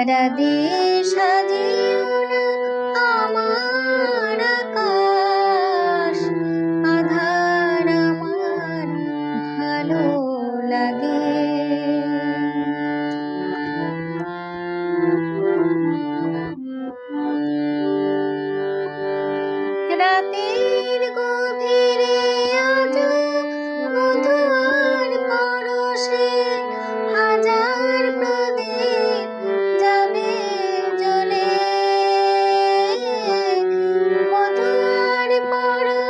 তারা দিয়ে সাজিও আমার আকাশ। আধার আমার ভালো লাগে। রাতের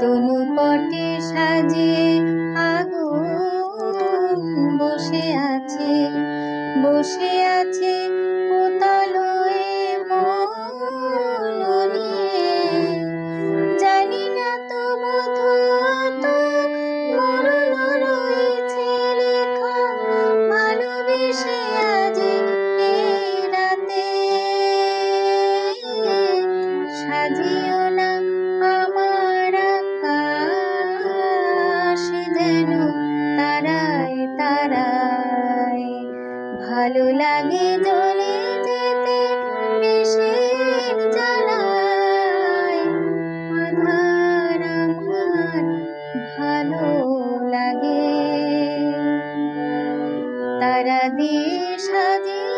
তনু পটে সাজিয়ে আগুন বসে আছে বসে আছে দিশা দিয়ে